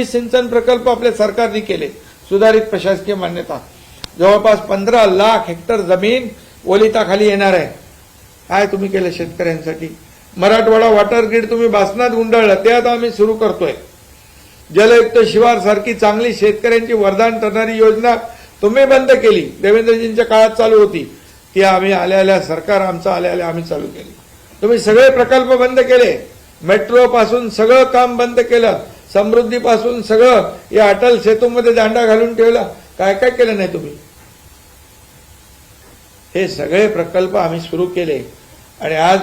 वीस सिंचन प्रकल्प आपल्या सरकारने केले. सुधारित प्रशासकीय मान्यता. जवळपास पंधरा लाख हेक्टर जमीन ओलिताखाली येणार आहे. काय तुम्ही केलं शेतकऱ्यांसाठी? मराठवाडा वॉटर ग्रीड तुम्ही बासनात गुंडाळलं ते आता आम्ही सुरू करतोय. जलयुक्त शिवार सारखी चांगली शेतकऱ्यांची वरदान ठरणारी योजना तुम्ही बंद केली. देवेंद्रजींच्या काळात चालू होती. ती आम्ही आल्या आल्या सरकार आमचं आल्या आल्या आम्ही चालू केली. तुम्ही सगळे प्रकल्प बंद केले. मेट्रो पासून सगळं काम बंद केलं. समृद्धीपासून सगळं या अटल सेतूमध्ये दांडा घालून ठेवला. काय काय केलं नाही तुम्ही? हे सगळे प्रकल्प आम्ही सुरू केले. आणि आज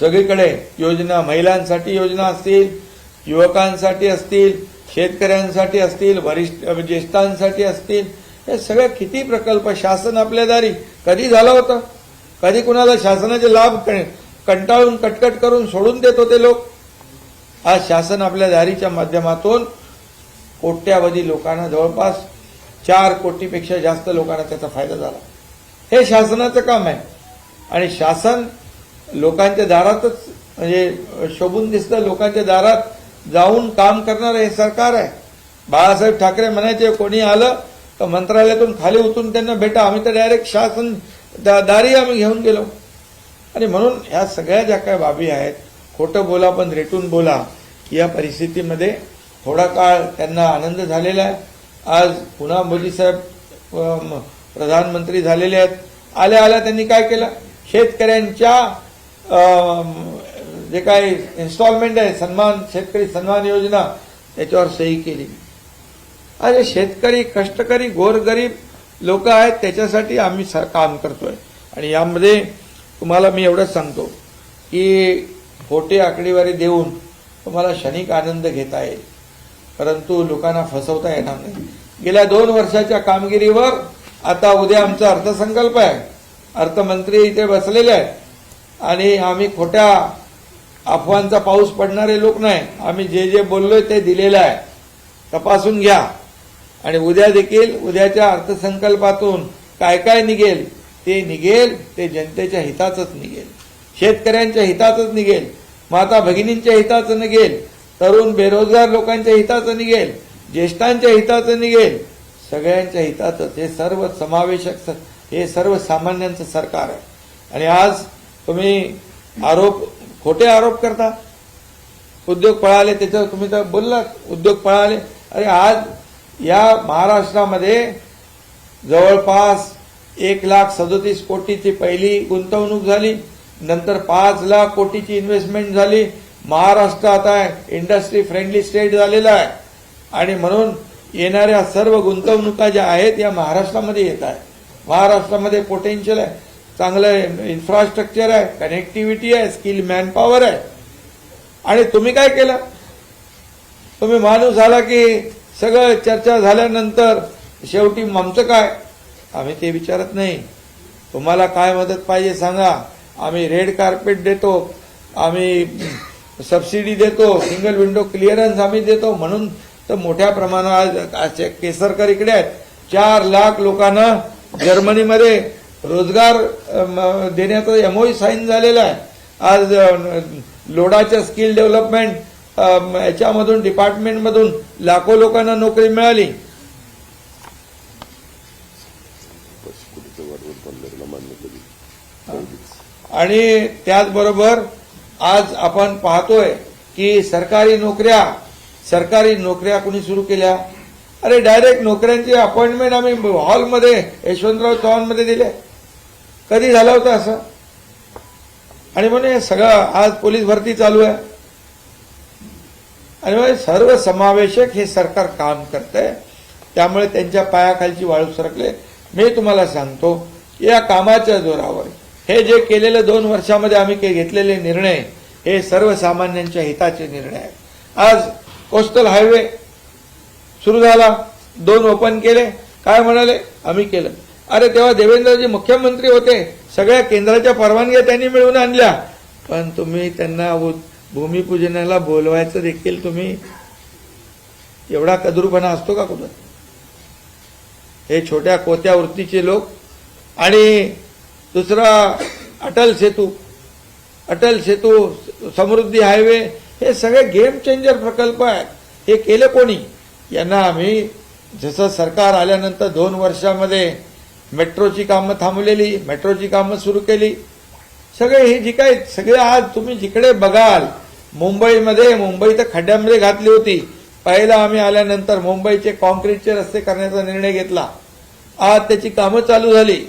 सगळीकडे योजना महिलांसाठी योजना असतील युवकांसाठी असतील शेतकऱ्यांसाठी असतील वरिष्ठ ज्येष्ठांसाठी असतील. हे सगळे किती प्रकल्प शासन आपल्या दारी. कधी झालं होतं? कधी कुणाला शासनाचे लाभ कंटाळून कटकट करून सोडून देत होते लोक? आज शासन आपल्या दारीच्या माध्यमातून कोट्यावधी लोकांना जवळपास चार कोटीपेक्षा जास्त लोकांना त्याचा फायदा झाला. हे शासनाचं काम आहे. आणि शासन लोकांच्या दारातच म्हणजे शोभून दिसतं लोकांच्या दारात जाऊन काम करणारं हे सरकार आहे. बाळासाहेब ठाकरे म्हणायचे कोणी आलं तर मंत्रालयातून खाली उतरून त्यांना भेटा. आम्ही तर डायरेक्ट शासन दारी आम्ही घेऊन गेलो. आणि म्हणून ह्या सगळ्या ज्या काही बाबी आहेत खोटं बोला पण रेटून बोला या परिस्थितीमध्ये थोडा काळ त्यांना आनंद झालेला आहे. आज पुन्हा मोदी साहेब प्रधानमंत्री झालेले आहेत. आल्या आल्या त्यांनी काय केलं? शेतकऱ्यांच्या जे काही इन्स्टॉलमेंट आहे सन्मान शेतकरी सन्मान योजना त्याच्यावर सही केली. अरे शेतकरी कष्टकरी गोरगरीब लोक आहेत त्याच्यासाठी आम्ही स- काम करतोय. आणि यामध्ये तुम्हाला मी एवढंच सांगतो की खोटी आकडेवारी देऊन तुम्हाला क्षणिक आनंद घेता येईल. परंतु लोकांना फसवता येणार नाही. गेल्या दोन वर्षाच्या कामगिरीवर आता उद्या आमचा अर्थसंकल्प आहे. अर्थमंत्री इथे बसलेले आहेत. आणि आम्ही खोट्या अफवांचा पाऊस पडणारे लोक नाही. आम्ही जे जे बोललोय ते दिलेलं आहे. तपासून घ्या. आणि उद्या देखील उद्याच्या अर्थसंकल्पातून काय काय निघेल ते निघेल ते जनतेच्या हिताचंच निघेल. शेतकऱ्यांच्या हिताचंच निघेल. माता भगिनींच्या हिताचं निघेल तरुण बेरोजगार लोकांच्या हिताचं निघेल ज्येष्ठांच्या हिताचं निघेल सगळ्यांच्या हिताचं हे सर्व समावेशक हे सर्व सामान्यांचं सरकार आहे. आणि आज तुम्ही आरोप खोटे आरोप करता? उद्योग पळाले त्याच्यावर तुम्ही तर बोललात उद्योग पळाले. अरे आज या महाराष्ट्रामध्ये जवळपास एक लाख सदोतीस कोटीची पहिली गुंतवणूक झाली. नंतर पाच लाख कोटीची इन्व्हेस्टमेंट झाली. महाराष्ट्र आता इंडस्ट्री फ्रेंडली स्टेट झालेला आहे. आणि म्हणून येणाऱ्या सर्व गुंतवणुका ज्या आहेत या महाराष्ट्रामध्ये येत आहे महाराष्ट्रामध्ये पोटेन्शियल आहे. चांगलं इन्फ्रास्ट्रक्चर आहे कनेक्टिव्हिटी आहे स्किल मॅनपॉवर आहे. आणि तुम्ही काय केलं? तुम्ही माणूस आला की सगळं चर्चा झाल्यानंतर शेवटी आमचं काय? आम्ही ते विचारत नाही. तुम्हाला काय मदत पाहिजे सांगा. आम्ही रेड कार्पेट देतो आम्ही सबसिडी देतो सिंगल विंडो क्लिअरन्स आम्ही देतो. म्हणून तर मोठ्या प्रमाणात केसरकर इकडे आहेत. चार लाख लोकांना जर्मनीमध्ये रोजगार अम, देण्याचं एमओई साईन झालेला आहे. आज लोडाच्या स्किल डेव्हलपमेंट याच्यामधून डिपार्टमेंटमधून लाखो लोकांना नोकरी मिळाली. आणि त्याचबरोबर आज आपण पाहतोय की सरकारी नोकऱ्या सरकारी नोकऱ्या कुणी सुरू केल्या? अरे डायरेक्ट नोकऱ्यांची अपॉइंटमेंट आम्ही हॉलमध्ये यशवंतराव चव्हाणमध्ये दिले. कधी झालं होतं असं? आणि म्हणे सगळं आज पोलीस भरती चालू आहे. आणि म्हणजे सर्व समावेशक हे सरकार काम करतंय. त्यामुळे त्यांच्या पायाखालची वाळू सरकले. मी तुम्हाला सांगतो या कामाच्या जोरावर हे जे केलेले दोन वर्षामध्ये आम्ही घेतलेले निर्णय हे सर्वसामान्यांच्या हिताचे निर्णय आहेत. आज कोस्टल हायवे सुरू झाला दोन ओपन केले. काय म्हणाले? आम्ही केलं. अरे तेव्हा देवेंद्रजी मुख्यमंत्री होते. सगळ्या केंद्राच्या परवानग्या त्यांनी मिळवून आणल्या. पण तुम्ही त्यांना भूमिपूजनाला बोलवायचं देखील तुम्ही एवढा कदरूपणा असतो का कुठं? हे छोट्या कोत्या वृत्तीचे लोक आणि दुसरा अटल सेतू अटल सेतू समृद्धी हायवे हे सगळे गेम चेंजर प्रकल्प आहेत. हे केलं कोणी? यांना आम्ही जसं सरकार आल्यानंतर दोन वर्षामध्ये मेट्रोची कामं थांबलेली मेट्रोची कामं सुरू केली. सगळे हे जी काय सगळे आज तुम्ही जिकडे बघाल मुंबईमध्ये मुंबई तर खड्ड्यामध्ये घातली होती. पहिला आम्ही आल्यानंतर मुंबईचे कॉन्क्रीटचे रस्ते करण्याचा निर्णय घेतला. आज त्याची कामं चालू झाली.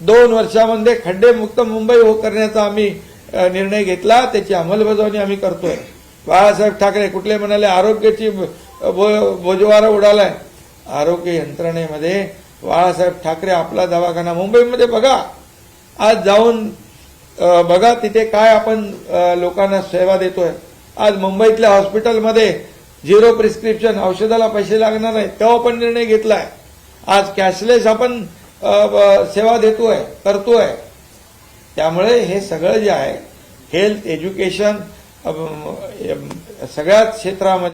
दोन वर्षामध्ये खड्डेमुक्त मुंबई हो करण्याचा आम्ही निर्णय घेतला त्याची अंमलबजावणी आम्ही करतोय. बाळासाहेब ठाकरे कुठले म्हणाले आरोग्याची बोजवारा उडालाय. आरोग्य यंत्रणेमध्ये बाळासाहेब ठाकरे आपला दवाखाना मुंबईमध्ये बघा. आज जाऊन बघा तिथे काय आपण लोकांना सेवा देतोय. आज मुंबईतल्या हॉस्पिटलमध्ये झिरो प्रिस्क्रिप्शन औषधाला पैसे लागणार नाही तेव्हा पण निर्णय घेतलाय. आज कॅशलेस आपण सेवा देतोय करतोय. त्यामुळे हे सगळं जे आहे हेल्थ एज्युकेशन सगळ्याच क्षेत्रामध्ये